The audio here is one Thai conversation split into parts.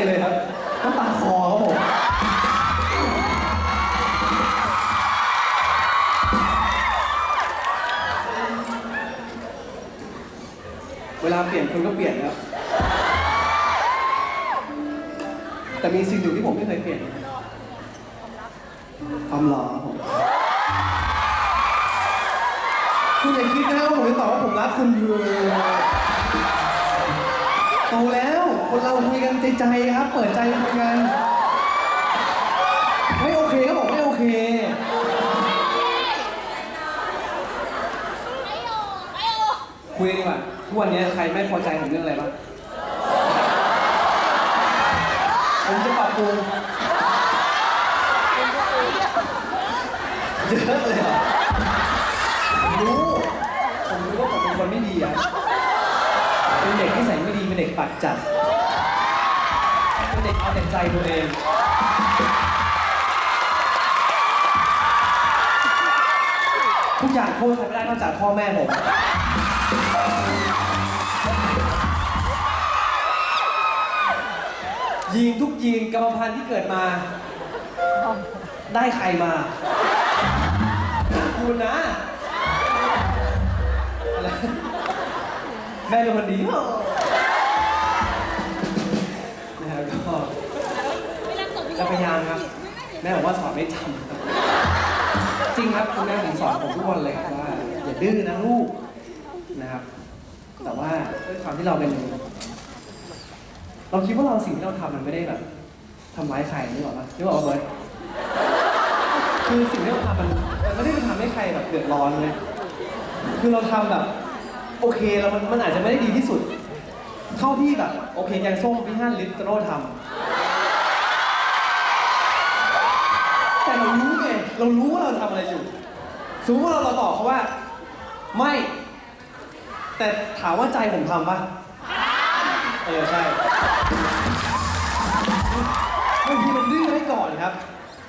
อะไรเลยครับน้ำตาคอครับผมเวลาเปลี่ยนคนก็เปลี่ยนครับ แต่มีสิ่งหนึ่งที่ผมไม่เคยเปลี่ยนครับความหล่อครับผมคุณอย่าคิดนะว่าผมจะตอบว่าผมรักคุณอยู่โตแล้ว คนเราคุยกันใจใจครับ เปิดใจคุยกัน ไม่โอเคก็บอกไม่โอเค คุยกันดีกว่าทุกวันนี้ใครไม่พอใจผมเรื่องอะไรบ้าง ผมจะปรับปรุงเยอะเลยเหรอผมรู้ ผมรู้ว่าผมเป็นคนไม่ดีอะ เป็นเด็กที่ใส่ไม่ดี เป็นเด็กปัดจัด เด็กเอาแต่ใจตัวเองทุกอย่างโทษใครไม่ได้นอกจากพ่อแม่ผมยีนทุกยีนกรรมพันธุ์ที่เกิดมา ได้ใครมาคุณนะอะไรแม่เป็นคนดีเหรอ ครับ แม่บอกว่าสอนไม่จำครับจริงครับคุณแม่ผมสอนผมทุกวันเลยครับว่าอย่าดื้อนะลูกนะครับ แต่ว่าด้วยความที่เราเป็น เราคิดว่าเราสิ่งที่เราทำมันไม่ได้แบบทำร้ายใครนึกออกปะนึกออกปะเบิร์ดคือสิ่งที่เราทำมันมันไม่ได้ไปทำให้ใครแบบเดือดร้อนเลย คือเราทำแบบ โอเคแล้วมันมันอาจจะไม่ได้ดีที่สุด เท่าที่แบบ โอเคแกงส้มพี่ฮั่นลิตโร่ทำ เรารู้ไงเรารู้ว่าเราทำอะไรอยู่สมมติว่าเราตอบเขาว่า ไม่ แต่ถามว่าใจผมทำปะเออใช่บางทีมันดื้อไว้ก่อนครับ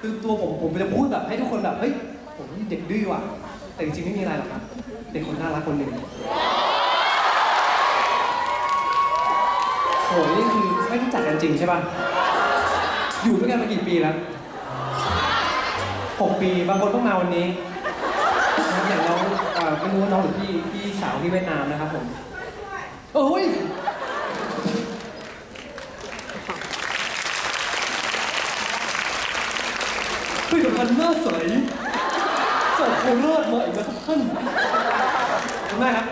คือตัวผมผมจะพูดแบบให้ทุกคนแบบเฮ้ยผมเด็กดื้อว่ะ แต่จริงๆไม่มีอะไรหรอกครับ เด็กคนน่ารักคนหนึ่งโหนี่คือไม่รู้จักกันจริงใช่ป่ะอยู่ด้วยกันมากี่ปีแล้ว หกปี บางคนเพิ่งมาวันนี้นะครับอย่างน้องเอ่อไม่รู้ว่าน้องหรือพี่พี่สาวที่เวียดนามนะครับผมเอ้ย ผลิตภัณฑ์หน้าใสจากโคราชมาอีกแล้วครับท่านขอบคุณมากครับ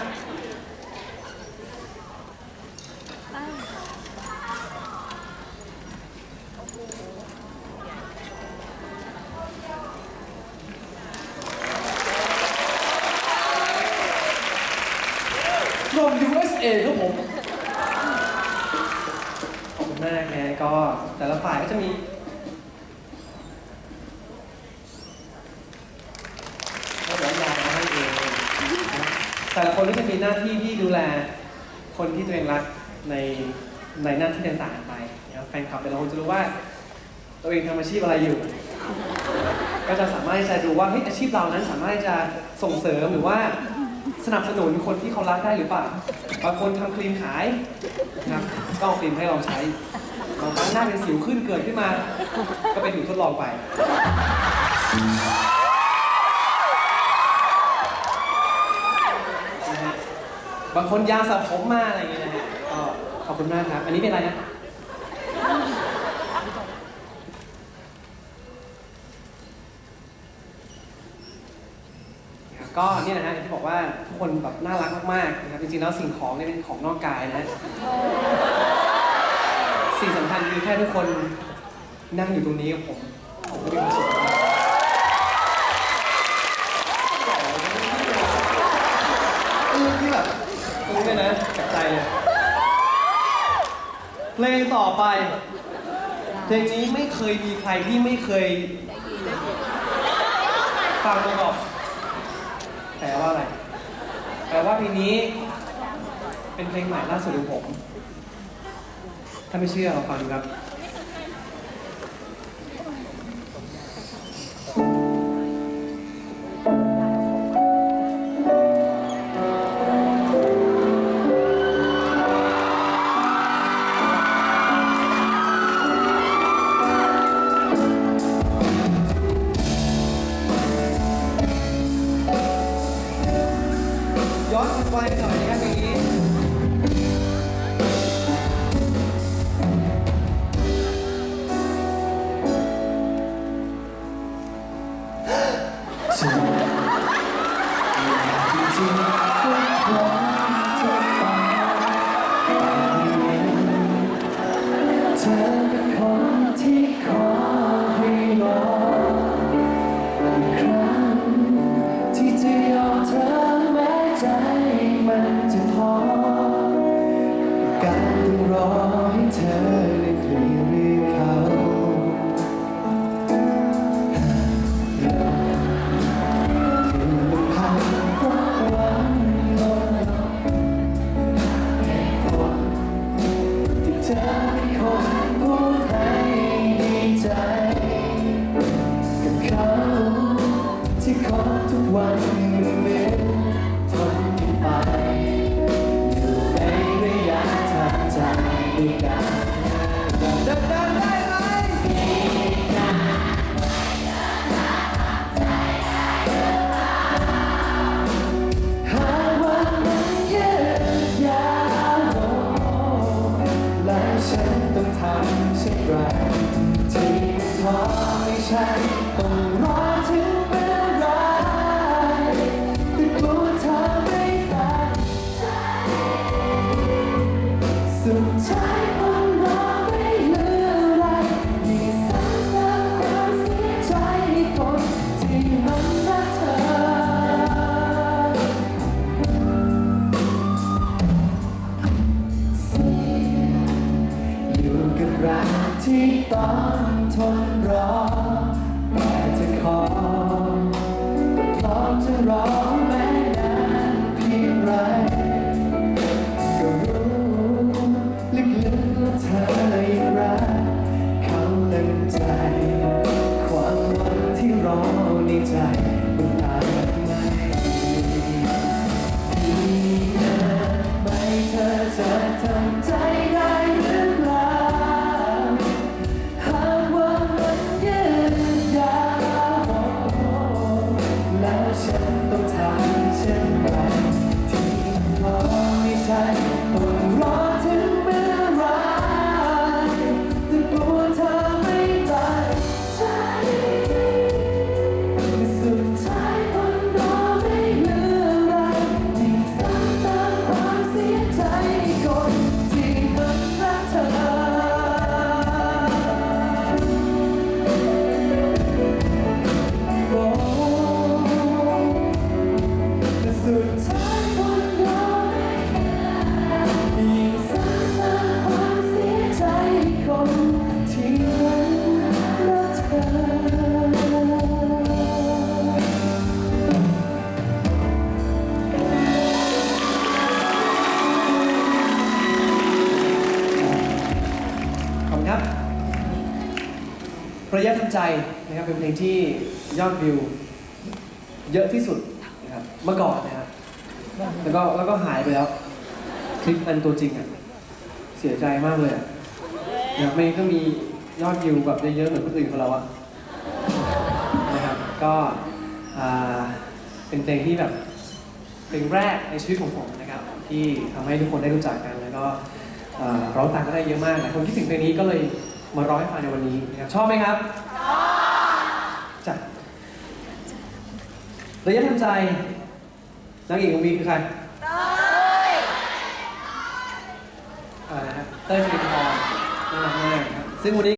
from USA ครับผมขอบคุณมากนะ ก็แต่ละฝ่ายก็จะมี ก็ย้อนยาวมาให้เองนะแต่ละคนก็จะมีหน้าที่ที่ดูแลคนที่ตัวเองรักในในหน้าที่ต่างๆไปนะครับแฟนคลับแต่ละคนจะรู้ว่า ตัวเองทำอาชีพอะไรอยู่ ก็จะสามารถที่จะดูว่าเฮ้ยอาชีพเรานั้นสามารถที่จะส่งเสริมหรือว่า สนับสนุนคนที่เขารักได้หรือเปล่า บางคนทำครีมขายนะครับก็เอาครีมให้ลองใช้บางครั้งหน้าเป็นสิวขึ้นเกิดขึ้นมา ก็เป็นอยู่ทดลองไป นะฮะบางคนยาสระผมมาอะไรอย่างเงี้ยนะฮะก็ขอบคุณมากครับ อันนี้เป็นอะไรฮะครับ ก็เนี่ยนะฮะอย่างที่บอกว่าทุกคนแบบน่ารักมากๆนะครับจริงๆแล้วสิ่งของเนี่ยเป็นของนอกกายนะสิ่งสำคัญคือแค่ทุกคนนั่งอยู่ตรงนี้กับผมผมก็มีความสุขมากเออที่แบบตรงนี้เลยนะจากใจเลยเพลงต่อไปเพลงนี้ไม่เคยมีใครที่ไม่เคยฟังมาก่อน แปลว่าอะไร แปลว่าเพลงนี้ เป็นเพลงใหม่ล่าสุดของผม ถ้าไม่เชื่อลองฟังดูครับำเช่ไรที่ท้อให้ฉัน ที่ต้องทน ระยะทำใจนะครับเป็นเพลงที่ยอดวิว เยอะที่สุดนะครับเมื่อก่อนนะครับแล้วก็แล้วก็หายไปแล้ว คลิปอันตัวจริงอะเสียใจมากเลยอะนะครับไม่ก็มียอดวิวแบบเยอะๆเหมือนคนอื่นของเราอะนะครับก็อ่าเป็นเพลงที่แบบเพลงแรกในชีวิตของผมนะครับ ที่ทำให้ทุกคนได้รู้จักกันแล้วก็ร้องตามก็ได้เยอะมากหลายคนคิดถึงเพลงนี้ก็เลย มาร้องให้ฟังในวันนี้นะครับชอบไหมครับจ้ะระยะทำใจนางเอกของวีคือใครเต้ยอะไรนะฮะเต้ยจรินทร์น่ารักมากครับซึ่งวันนี้